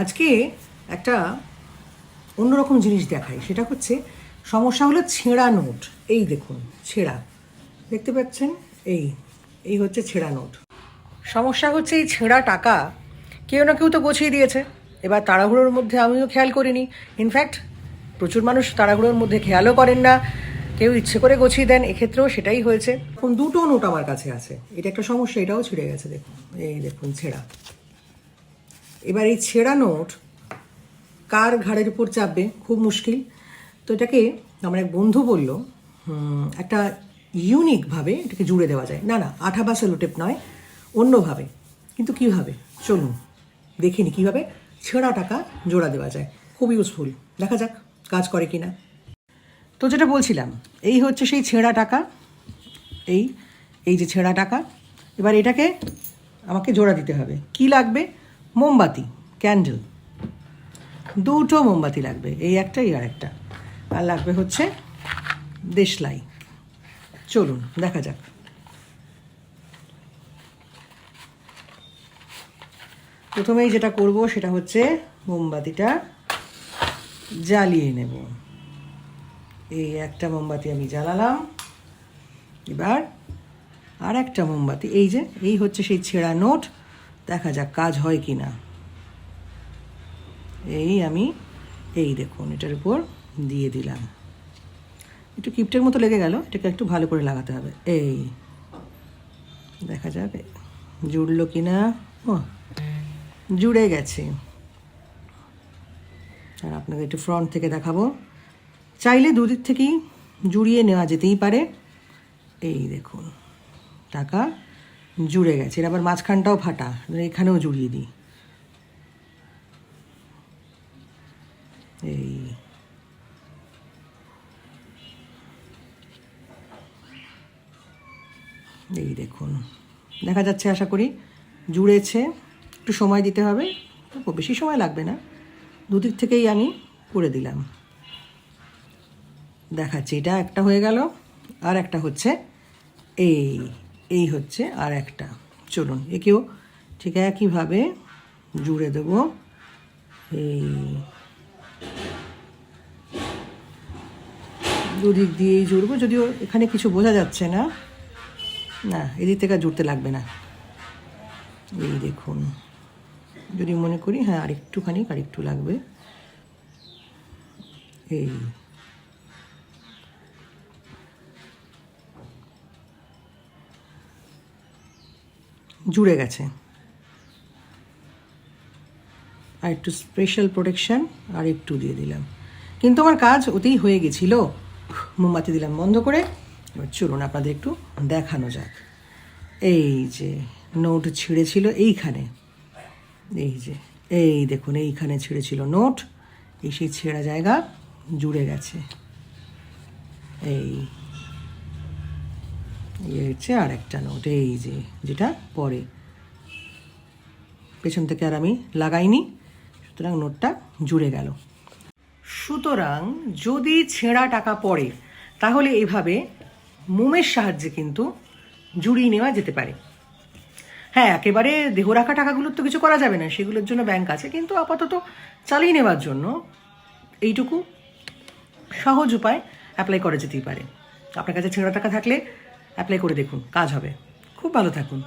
আজকে একটা অন্যরকম জিনিস দেখাই, সেটা হচ্ছে সমস্যা হলো ছেঁড়া নোট। এই দেখুন, ছেঁড়া। দেখতে পাচ্ছেন? এই এই হচ্ছে ছেঁড়া নোট। সমস্যা হচ্ছে এই ছেঁড়া টাকা কেউ না কেউ তো গছিয়ে দিয়েছে। এবার তাড়াহুড়োর মধ্যে আমিও খেয়াল করিনি। ইনফ্যাক্ট প্রচুর মানুষ তাড়াহুড়োর মধ্যে খেয়ালও করেন না। কেউ ইচ্ছে করে গছিয়ে দেন, এক্ষেত্রেও সেটাই হয়েছে। এখন দুটো নোট আমার কাছে আছে। এটা একটা সমস্যা, এটাও ছিঁড়ে গেছে, দেখুন। এই দেখুন, ছেঁড়া। এবার এই ছেঁড়া নোট কার ঘাড়ের উপর চাপবে? খুব মুশকিল। তো এটাকে আমার এক বন্ধু বলল একটা ইউনিকভাবে এটাকে জুড়ে দেওয়া যায়। না না, আঠা বা সেলোটেপ নয়, অন্যভাবে। কিন্তু কীভাবে? চলুন দেখিনি কীভাবে ছেঁড়া টাকা জোড়া দেওয়া যায়। খুব ইউজফুল দেখা যাক কাজ করে কি না তো যেটা বলছিলাম, এই হচ্ছে সেই ছেঁড়া টাকা এই এই যে ছেঁড়া টাকা এবার এটাকে আমাকে জোড়া দিতে হবে। কি লাগবে? মোমবাতি ক্যান্ডেল দুটো মোমবাতি লাগবে, এই একটা আর একটা। আর লাগবে হচ্ছে দেশলাই। চলুন, দেখা যাক। প্রথমেই যেটা করব, সেটা হচ্ছে মোমবাতিটা জ্বালিয়ে নেব। এই একটা মোমবাতি আমি জ্বালালাম। এবার আর একটা মোমবাতি, এই যে, এই হচ্ছে সেই ছেঁড়া নোট। দেখা যাক কাজ হয় কি না। এই আমি, এই দেখুন, এটার উপর দিয়ে দিলাম। একটু কিপটের মতো লেগে গেল, এটাকে একটু ভালো করে লাগাতে হবে। এই, দেখা যাবে জুড়লো কি না? ও, জুড়ে গেছে। আর আপনাদের একটু ফ্রন্ট থেকে দেখাবো। চাইলে দুদিক থেকেই জুড়িয়ে নেওয়া যেতেই পারে। এই দেখুন, টাকা। জুড়ে গেছে। এর আবার মাঝখানটাও ফাটা এখানেও জুড়িয়ে দিই। এই। এই দেখুন। দেখা যাচ্ছে, আশা করি জুড়েছে। একটু সময় দিতে হবে। খুব বেশি সময় লাগবে না। দুদিক থেকেই আমি করে দিলাম। দেখাচ্ছি, এটা একটা হয়ে গেল, আর একটা হচ্ছে এই। এই হচ্ছে আর একটা। চলুন, একেও ঠিক একইভাবে জুড়ে দেব। এই দুদিক দিয়েই জুড়বো, যদিও এখানে কিছু বোঝা যাচ্ছে না। না, এদিক থেকে জুড়তে লাগবে না। এই দেখুন, যদি মনে করি হ্যাঁ আরেকটুখানি, আরেকটু লাগবে। এই জুড়ে গেছে। আর একটু স্পেশাল প্রোটেকশন আর একটু দিয়ে দিলাম। কিন্তু আমার কাজ ওতেই হয়ে গেছিল। মোমবাতি দিলাম বন্ধ করে। এবার চলুন আপনাদের একটু দেখানো যাক। এই যে নোট ছিঁড়েছিল এইখানে। এই যে, এই দেখুন এইখানে ছিঁড়েছিল নোট এই সেই ছেঁড়া জায়গা জুড়ে গেছে। এই এই হচ্ছে আর একটা নোট এই যে, যেটা পরে। পেছন থেকে আর আমি লাগাইনি, সুতরাং নোটটা জুড়ে গেল। সুতরাং যদি ছেঁড়া টাকা পড়ে, তাহলে এইভাবে মোমের সাহায্যে কিন্তু জুড়িয়ে নেওয়া যেতে পারে। হ্যাঁ একেবারে দেহ রাখা টাকাগুলোর তো কিছু করা যাবে না, সেগুলোর জন্য ব্যাংক আছে, কিন্তু আপাতত চালিয়ে নেওয়ার জন্য এইটুকু সহজ উপায় অ্যাপ্লাই করা যেতেই পারে। আপনার কাছে ছেঁড়া টাকা থাকলে অ্যাপ্লাই করে দেখুন কাজ হবে। খুব ভালো থাকুন।